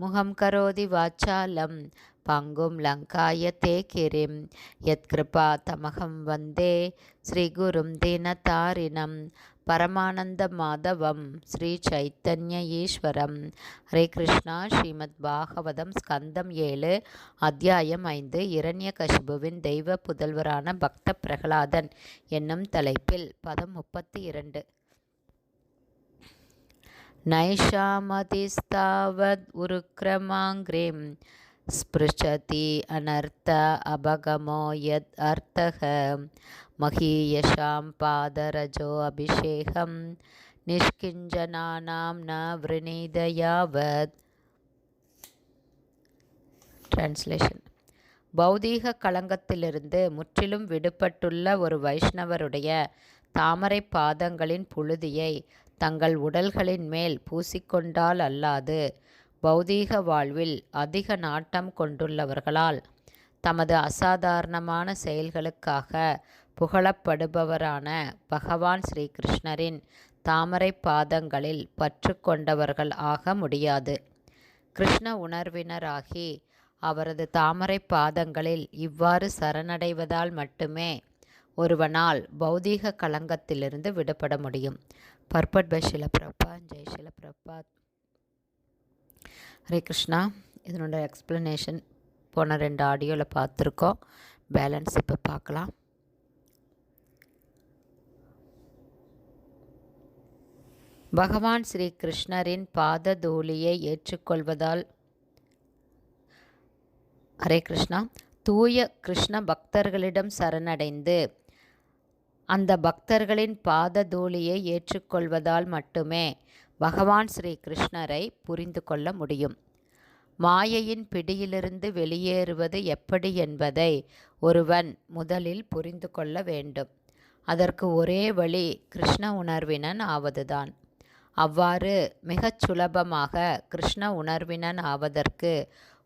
முகம் கரோதி வாச்சாலம். பங்கும் லங்காய தே கிரிம் யத்கிருபா தமகம் வந்தே. ஸ்ரீகுரும் தீனதாரிணம் பரமானந்த மாதவம். ஸ்ரீ சைத்தன்ய ஈஸ்வரம். ஹரே கிருஷ்ணா. ஸ்ரீமத் பாகவதம் ஸ்கந்தம் ஏழு. அத்தியாயம் ஐந்து. இரண்ய கசிபுவின் தெய்வ புதல்வரான பக்த பிரகலாதன் என்னும் தலைப்பில் பதம் முப்பத்தி இரண்டு. नैषामतिस्तावद् उरुक्रमाङ्घ्रिं स्पृशति अनर्थ अभगमो यद् अर्थः महीयशां पादरजोऽभिषेकं निष्किञ्जनानां न वृणीद यावत् டிரான்ஸ்லேஷன் பௌதீக களங்கத்திலிருந்து முற்றிலும் விடுபட்டுள்ள ஒரு வைஷ்ணவருடைய தாமரை பாதங்களின் புழுதியை தங்கள் உடல்களின் மேல் பூசிக்கொண்டால் அல்லாது பௌதீக வாழ்வில் அதிக நாட்டம் கொண்டுள்ளவர்களால் தமது அசாதாரணமான செயல்களுக்காக புகழப்படுபவரான பகவான் ஸ்ரீகிருஷ்ணரின் தாமரை பாதங்களில் பற்று கொண்டவர்கள் ஆக முடியாது. கிருஷ்ண உணர்வினராகி அவரது தாமரை பாதங்களில் இவ்வாறு சரணடைவதால் மட்டுமே ஒருவனால் பௌதீக களங்கத்திலிருந்து விடுபட முடியும். பர்பட் பை ஷிலப்பிரபா ஜெய் ஷிலப்பிரபாத் ஹரே கிருஷ்ணா இதனோட எக்ஸ்ப்ளனேஷன் போன ரெண்டு ஆடியோவில் பார்த்துருக்கோம். பேலன்ஸ் இப்போ பார்க்கலாம். பகவான் ஸ்ரீ கிருஷ்ணரின் பாத தூளியை ஏற்றுக்கொள்வதால் ஹரே கிருஷ்ணா தூய கிருஷ்ண பக்தர்களிடம் சரணடைந்து அந்த பக்தர்களின் பாத தூளியை ஏற்றுக்கொள்வதால் மட்டுமே பகவான் ஸ்ரீ கிருஷ்ணரை புரிந்து கொள்ள முடியும். மாயையின் பிடியிலிருந்து வெளியேறுவது எப்படி என்பதை ஒருவன் முதலில் புரிந்து கொள்ள வேண்டும். அதற்கு ஒரே வழி கிருஷ்ண உணர்வினன் ஆவதுதான். அவ்வாறு மிகச் சுலபமாக கிருஷ்ண உணர்வினன் ஆவதற்கு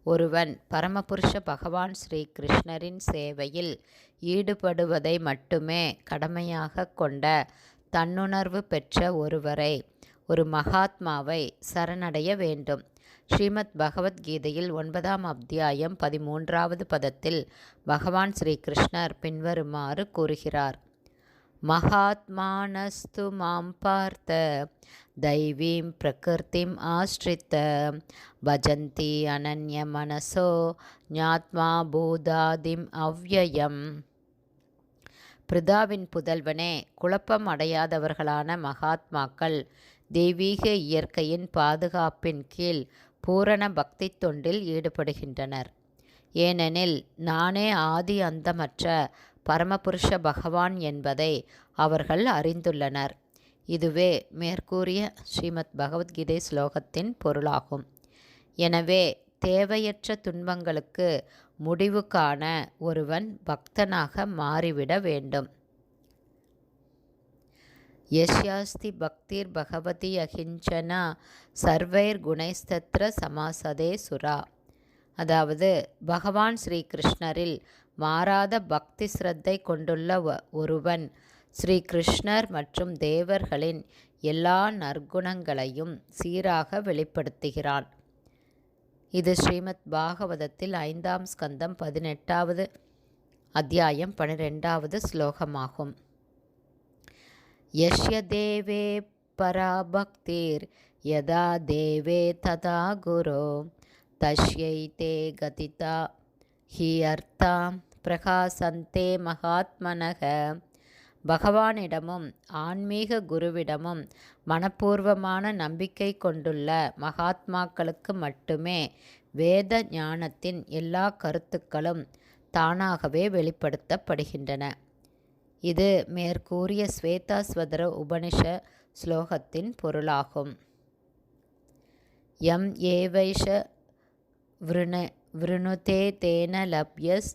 ஒருவன் பரமபுருஷ பகவான் ஸ்ரீ கிருஷ்ணரின் சேவையில் ஈடுபடுவதை மட்டுமே கடமையாக கொண்ட தன்னுணர்வு பெற்ற ஒருவரை ஒரு மகாத்மாவை சரணடைய வேண்டும். ஸ்ரீமத் பகவத்கீதையில் ஒன்பதாம் அத்தியாயம் பதிமூன்றாவது பதத்தில் பகவான் ஸ்ரீ கிருஷ்ணர் பின்வருமாறு கூறுகிறார். மகாத்மானஸ்து மாம் பார்த்த தைவீம் பிரகிருதிம் ஆஸ்ரித்த பஜந்தி அனன்ய மனசோ ஞாத்மா பூதாதிம் அவ்யயம். பிரிதாவின் புதல்வனே குழப்பம் அடையாதவர்களான மகாத்மாக்கள் தெய்வீக இயற்கையின் பாதுகாப்பின் கீழ் பூரண பக்தி தொண்டில் ஈடுபடுகின்றனர். ஏனெனில் நானே ஆதி அந்தமற்ற பரமபுருஷ பகவான் என்பதை அவர்கள் அறிந்துள்ளனர். இதுவே மேற்கூறிய ஸ்ரீமத் பகவத்கீதை ஸ்லோகத்தின் பொருளாகும். எனவே தேவையற்ற துன்பங்களுக்கு முடிவு காண ஒருவன் பக்தனாக மாறிவிட வேண்டும். யஷ்யாஸ்தி பக்திர் பகவதி அகிஞ்சனா சர்வைர் குணைஸ்தத்ர சமாசதே சுரா. அதாவது பகவான் ஸ்ரீ கிருஷ்ணரில் மாறாத பக்தி சிரத்தை கொண்டுள்ள ஒருவன் ஸ்ரீ கிருஷ்ணர் மற்றும் தேவர்களின் எல்லா நற்குணங்களையும் சீராக வெளிப்படுத்துகிறான். இது ஸ்ரீமத் பாகவதத்தில் ஐந்தாம் ஸ்கந்தம் பதினெட்டாவது அத்தியாயம் பனிரெண்டாவது ஸ்லோகமாகும். யஷ்ய தேவே பராபக்திர் யதா தேவே ததா குரு தஷ்யை தே கதிதா ஹி அர்த்தா பிரகாசந்தே மகாத்மனக பகவானிடமும் ஆன்மீக குருவிடமும் மனப்பூர்வமான நம்பிக்கை கொண்டுள்ள மகாத்மாக்களுக்கு மட்டுமே வேத ஞானத்தின் எல்லா கருத்துக்களும் தானாகவே வெளிப்படுத்தப்படுகின்றன. இது மேற்கூறிய ஸ்வேதாஸ்வதர உபனிஷ ஸ்லோகத்தின் பொருளாகும். எம் ஏவைஷ விருண விருணுதே தேன லப்யஸ்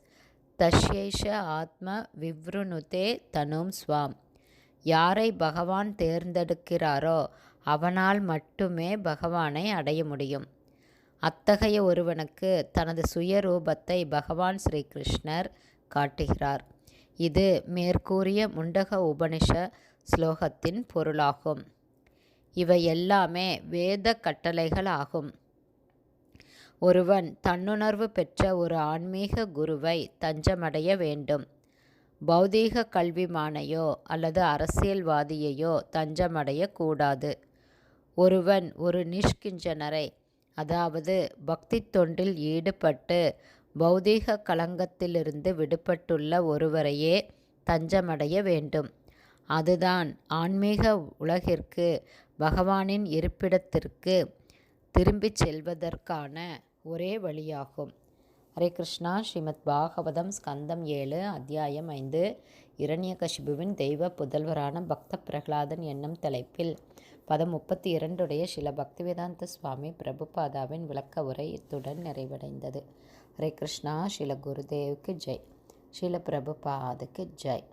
தஷ்யேஷ ஆத்ம விவ்ருணுதே தனும் ஸ்வாம் யாரை பகவான் தேர்ந்தெடுக்கிறாரோ அவனால் மட்டுமே பகவானை அடைய முடியும். அத்தகைய ஒருவனுக்கு தனது சுயரூபத்தை பகவான் ஸ்ரீகிருஷ்ணர் காட்டுகிறார். இது மேற்கூறிய முண்டக உபனிஷ ஸ்லோகத்தின் பொருளாகும். இவை எல்லாமே வேத கட்டளைகள் ஆகும் ஒருவன் தன்னுணர்வு பெற்ற ஒரு ஆன்மீக குருவை தஞ்சமடைய வேண்டும். பௌதீக கல்விமானையோ அல்லது அரசியல்வாதியையோ தஞ்சமடையக்கூடாது ஒருவன் ஒரு நிஷ்கிஞ்சனரை அதாவது பக்தி தொண்டில் ஈடுபட்டு பௌதீக களங்கத்திலிருந்து விடுபட்டுள்ள ஒருவரையே தஞ்சமடைய வேண்டும். அதுதான் ஆன்மீக உலகிற்கு பகவானின் இருப்பிடத்திற்கு திரும்பிச் செல்வதற்கான ஒரே வழியாகும். ஹரே கிருஷ்ணா ஸ்ரீமத் பாகவதம் ஸ்கந்தம் ஏழு அத்தியாயம் ஐந்து இரண்யகசிபுவின் தெய்வ புதல்வரான பக்த பிரகலாதன் என்னும் தலைப்பில் பதம் முப்பத்தி இரண்டுடைய சில பக்திவேதாந்த சுவாமி பிரபுபாதாவின் விளக்க உரை இத்துடன் நிறைவடைந்தது. ஹரே கிருஷ்ணா ஸ்ரீல குருதேவுக்கு ஜெய். ஸ்ரீல பிரபுபாதுக்கு ஜெய்.